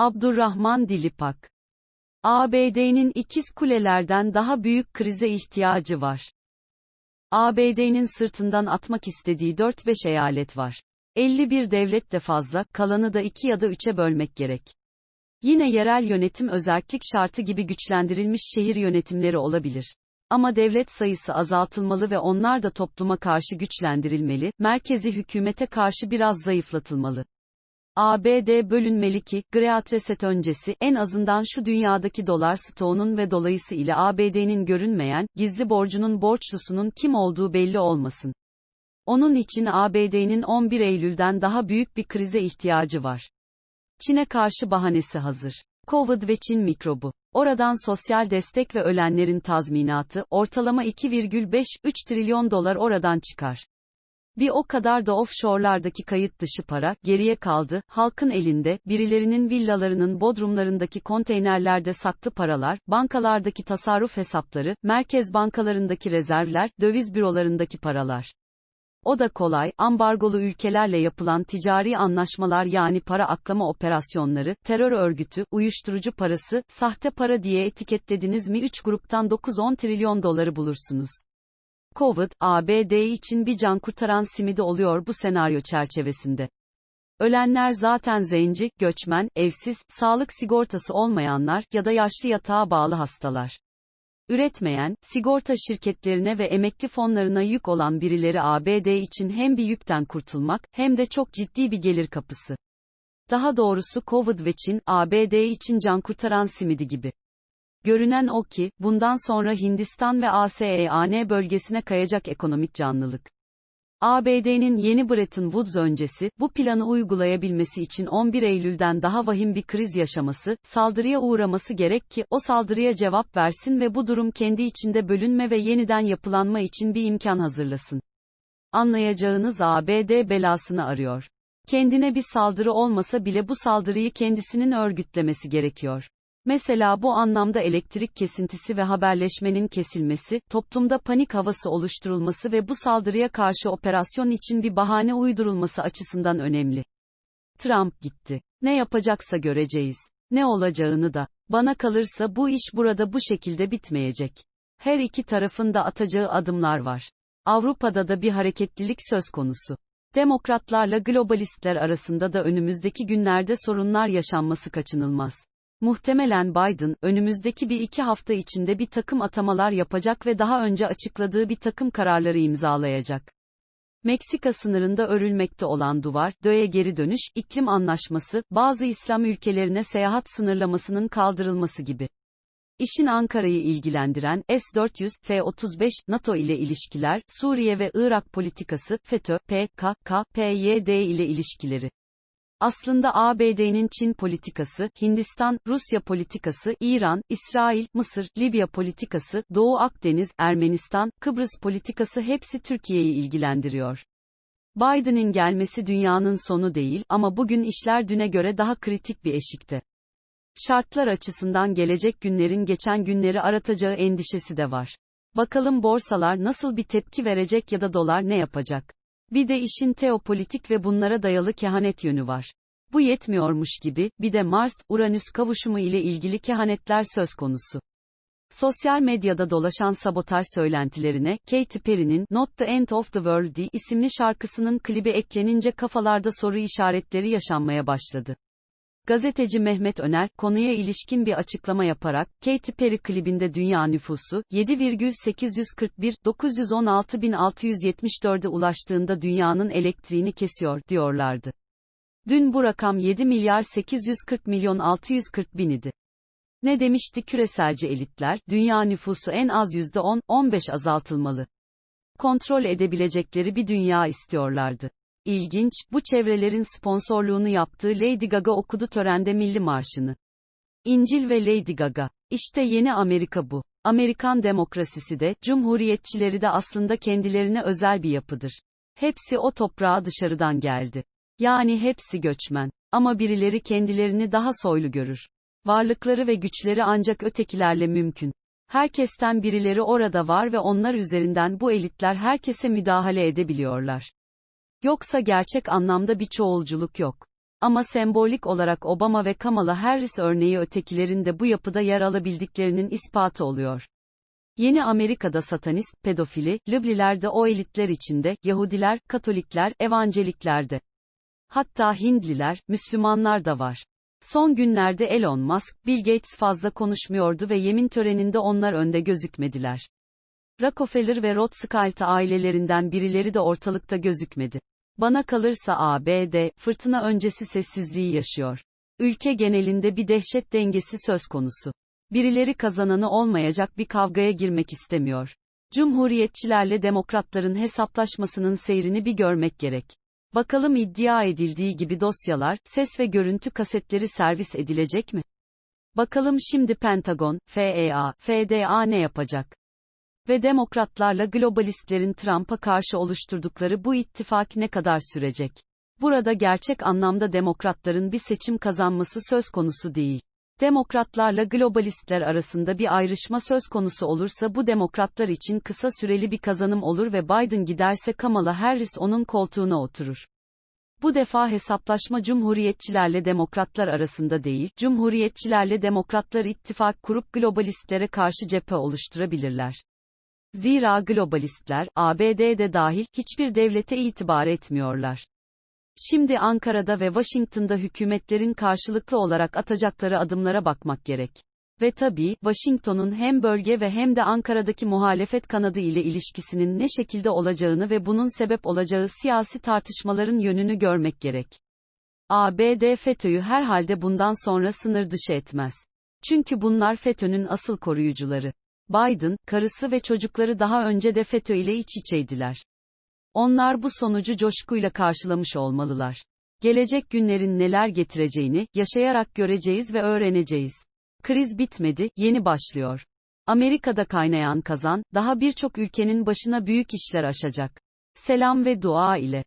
Abdurrahman Dilipak. ABD'nin ikiz kulelerden daha büyük krize ihtiyacı var. ABD'nin sırtından atmak istediği 4-5 eyalet var. 51 devlet de fazla, kalanı da 2 ya da 3'e bölmek gerek. Yine yerel yönetim özellik şartı gibi güçlendirilmiş şehir yönetimleri olabilir. Ama devlet sayısı azaltılmalı ve onlar da topluma karşı güçlendirilmeli, merkezi hükümete karşı biraz zayıflatılmalı. ABD bölünmeli ki, Great Reset öncesi, en azından şu dünyadaki dolar stoğunun ve dolayısıyla ABD'nin görünmeyen, gizli borcunun borçlusunun kim olduğu belli olmasın. Onun için ABD'nin 11 Eylül'den daha büyük bir krize ihtiyacı var. Çin'e karşı bahanesi hazır. Covid ve Çin mikrobu. Oradan sosyal destek ve ölenlerin tazminatı, ortalama 2,5-3 trilyon dolar oradan çıkar. Bir o kadar da offshore'lardaki kayıt dışı para, geriye kaldı, halkın elinde, birilerinin villalarının bodrumlarındaki konteynerlerde saklı paralar, bankalardaki tasarruf hesapları, merkez bankalarındaki rezervler, döviz bürolarındaki paralar. O da kolay, ambargolu ülkelerle yapılan ticari anlaşmalar yani para aklama operasyonları, terör örgütü, uyuşturucu parası, sahte para diye etiketlediniz mi 3 gruptan 9-10 trilyon doları bulursunuz. Covid, ABD için bir can kurtaran simidi oluyor bu senaryo çerçevesinde. Ölenler zaten zenci, göçmen, evsiz, sağlık sigortası olmayanlar ya da yaşlı yatağa bağlı hastalar. Üretmeyen, sigorta şirketlerine ve emekli fonlarına yük olan birileri ABD için hem bir yükten kurtulmak, hem de çok ciddi bir gelir kapısı. Daha doğrusu Covid ve Çin, ABD için can kurtaran simidi gibi. Görünen o ki, bundan sonra Hindistan ve ASEAN bölgesine kayacak ekonomik canlılık. ABD'nin yeni Bretton Woods öncesi, bu planı uygulayabilmesi için 11 Eylül'den daha vahim bir kriz yaşaması, saldırıya uğraması gerek ki, o saldırıya cevap versin ve bu durum kendi içinde bölünme ve yeniden yapılanma için bir imkan hazırlasın. Anlayacağınız ABD belasını arıyor. Kendine bir saldırı olmasa bile bu saldırıyı kendisinin örgütlemesi gerekiyor. Mesela bu anlamda elektrik kesintisi ve haberleşmenin kesilmesi, toplumda panik havası oluşturulması ve bu saldırıya karşı operasyon için bir bahane uydurulması açısından önemli. Trump gitti. Ne yapacaksa göreceğiz. Ne olacağını da. Bana kalırsa bu iş burada bu şekilde bitmeyecek. Her iki tarafın da atacağı adımlar var. Avrupa'da da bir hareketlilik söz konusu. Demokratlarla globalistler arasında da önümüzdeki günlerde sorunlar yaşanması kaçınılmaz. Muhtemelen Biden, önümüzdeki bir iki hafta içinde bir takım atamalar yapacak ve daha önce açıkladığı bir takım kararları imzalayacak. Meksika sınırında örülmekte olan duvar, DÖ'ye geri dönüş, iklim anlaşması, bazı İslam ülkelerine seyahat sınırlamasının kaldırılması gibi. İşin Ankara'yı ilgilendiren S-400, F-35, NATO ile ilişkiler, Suriye ve Irak politikası, FETÖ, PKK, PYD ile ilişkileri. Aslında ABD'nin Çin politikası, Hindistan, Rusya politikası, İran, İsrail, Mısır, Libya politikası, Doğu Akdeniz, Ermenistan, Kıbrıs politikası hepsi Türkiye'yi ilgilendiriyor. Biden'in gelmesi dünyanın sonu değil ama bugün işler düne göre daha kritik bir eşikte. Şartlar açısından gelecek günlerin geçen günleri aratacağı endişesi de var. Bakalım borsalar nasıl bir tepki verecek ya da dolar ne yapacak? Bir de işin teopolitik ve bunlara dayalı kehanet yönü var. Bu yetmiyormuş gibi, bir de Mars-Uranüs kavuşumu ile ilgili kehanetler söz konusu. Sosyal medyada dolaşan sabotaj söylentilerine, Katy Perry'nin Not the End of the World isimli şarkısının klibi eklenince kafalarda soru işaretleri yaşanmaya başladı. Gazeteci Mehmet Öner, konuya ilişkin bir açıklama yaparak, Katy Perry klibinde dünya nüfusu, 7,841-916.674'e ulaştığında dünyanın elektriğini kesiyor, diyorlardı. Dün bu rakam 7 milyar 840 milyon 640 bin idi. Ne demişti küreselci elitler, dünya nüfusu en az %10-15 azaltılmalı. Kontrol edebilecekleri bir dünya istiyorlardı. İlginç, bu çevrelerin sponsorluğunu yaptığı Lady Gaga okudu törende milli marşını. İncil ve Lady Gaga. İşte yeni Amerika bu. Amerikan demokrasisi de, cumhuriyetçileri de aslında kendilerine özel bir yapıdır. Hepsi o toprağa dışarıdan geldi. Yani hepsi göçmen. Ama birileri kendilerini daha soylu görür. Varlıkları ve güçleri ancak ötekilerle mümkün. Herkesten birileri orada var ve onlar üzerinden bu elitler herkese müdahale edebiliyorlar. Yoksa gerçek anlamda bir çoğulculuk yok. Ama sembolik olarak Obama ve Kamala Harris örneği ötekilerin de bu yapıda yer alabildiklerinin ispatı oluyor. Yeni Amerika'da satanist, pedofili, Libliler de o elitler içinde, Yahudiler, Katolikler, Evangelikler de. Hatta Hindliler, Müslümanlar da var. Son günlerde Elon Musk, Bill Gates fazla konuşmuyordu ve yemin töreninde onlar önde gözükmediler. Rockefeller ve Rothschild ailelerinden birileri de ortalıkta gözükmedi. Bana kalırsa ABD, fırtına öncesi sessizliği yaşıyor. Ülke genelinde bir dehşet dengesi söz konusu. Birileri kazananı olmayacak bir kavgaya girmek istemiyor. Cumhuriyetçilerle demokratların hesaplaşmasının seyrini bir görmek gerek. Bakalım iddia edildiği gibi dosyalar, ses ve görüntü kasetleri servis edilecek mi? Bakalım şimdi Pentagon, FEA, FDA ne yapacak? Ve demokratlarla globalistlerin Trump'a karşı oluşturdukları bu ittifak ne kadar sürecek? Burada gerçek anlamda demokratların bir seçim kazanması söz konusu değil. Demokratlarla globalistler arasında bir ayrışma söz konusu olursa bu demokratlar için kısa süreli bir kazanım olur ve Biden giderse Kamala Harris onun koltuğuna oturur. Bu defa hesaplaşma cumhuriyetçilerle demokratlar arasında değil, cumhuriyetçilerle demokratlar ittifak kurup globalistlere karşı cephe oluşturabilirler. Zira globalistler, ABD'de dahil, hiçbir devlete itibar etmiyorlar. Şimdi Ankara'da ve Washington'da hükümetlerin karşılıklı olarak atacakları adımlara bakmak gerek. Ve tabii, Washington'un hem bölge ve hem de Ankara'daki muhalefet kanadı ile ilişkisinin ne şekilde olacağını ve bunun sebep olacağı siyasi tartışmaların yönünü görmek gerek. ABD FETÖ'yü herhalde bundan sonra sınır dışı etmez. Çünkü bunlar FETÖ'nün asıl koruyucuları. Biden, karısı ve çocukları daha önce de FETÖ ile iç içeydiler. Onlar bu sonucu coşkuyla karşılamış olmalılar. Gelecek günlerin neler getireceğini, yaşayarak göreceğiz ve öğreneceğiz. Kriz bitmedi, yeni başlıyor. Amerika'da kaynayan kazan, daha birçok ülkenin başına büyük işler aşacak. Selam ve dua ile.